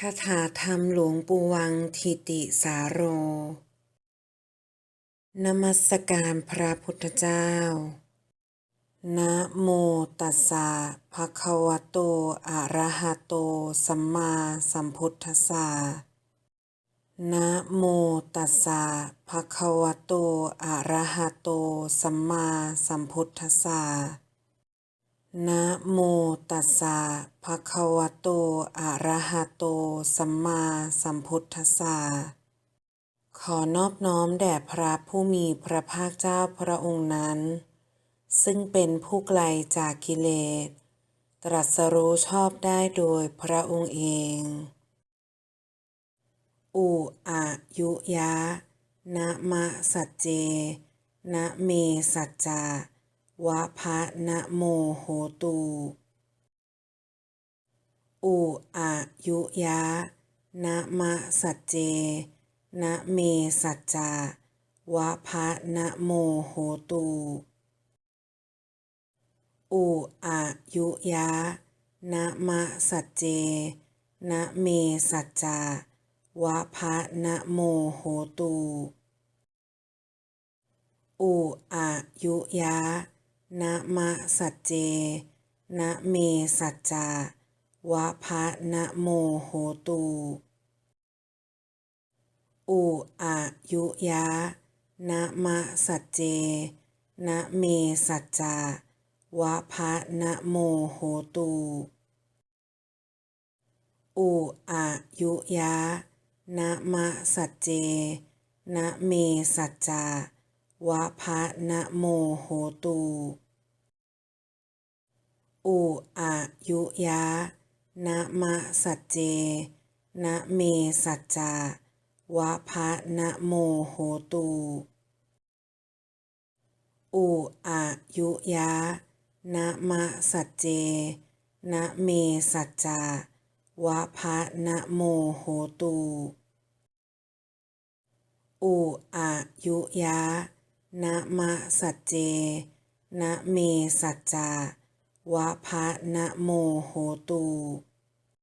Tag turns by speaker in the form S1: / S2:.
S1: คาถาธรรมหลวงปู่วังทิติสาโร นมัสการพระพุทธเจ้า นะโมตัสสะภะคะวะโต อะระหะโต สัมมาสัมพุทธัสสะ นะโมตัสสะภะคะวะโต อะระหะโต สัมมาสัมพุทธัสสะ นะโมตัสสะภะคะวะโต อะระหะโต สัมมาสัมพุทธัสสะ ขอนอบน้อมแด่พระผู้มีพระภาคเจ้าพระองค์นั้น ซึ่งเป็นผู้ไกลจากกิเลส ตรัสรู้ชอบได้โดยพระองค์เอง อุอายุยะ นะมะสัจเจ นะเมสัจจา วะพะนะโมโหตุอุอายุยะนะมะสัจเจ นะเมสัจจาวะพะนะโมโหตุอุอายุยะนะมะสัจเจ นะเมสัจจาวะพะนะโมโหตุอุอายุยะ นะมะสัจเจ นะเมสัจจาวะพะนะโมโหตุอุอายุยะ นะมะสัจเจ นะเมสัจจาวะพะนะโมโหตุอุอายุยะ นะมะสัจเจ นะเมสัจจาวะพะนะโมโหตุ อุอายุยะนะมะสัจเจ นะเมสัจจาวะพะนะโมโหตุอุอายุยะนะมะสัจเจ นะเมสัจจาวะพะนะโมโหตุอุอายุยะนะมะสัจเจ นะเมสัจจา วะพะนะโมโหตู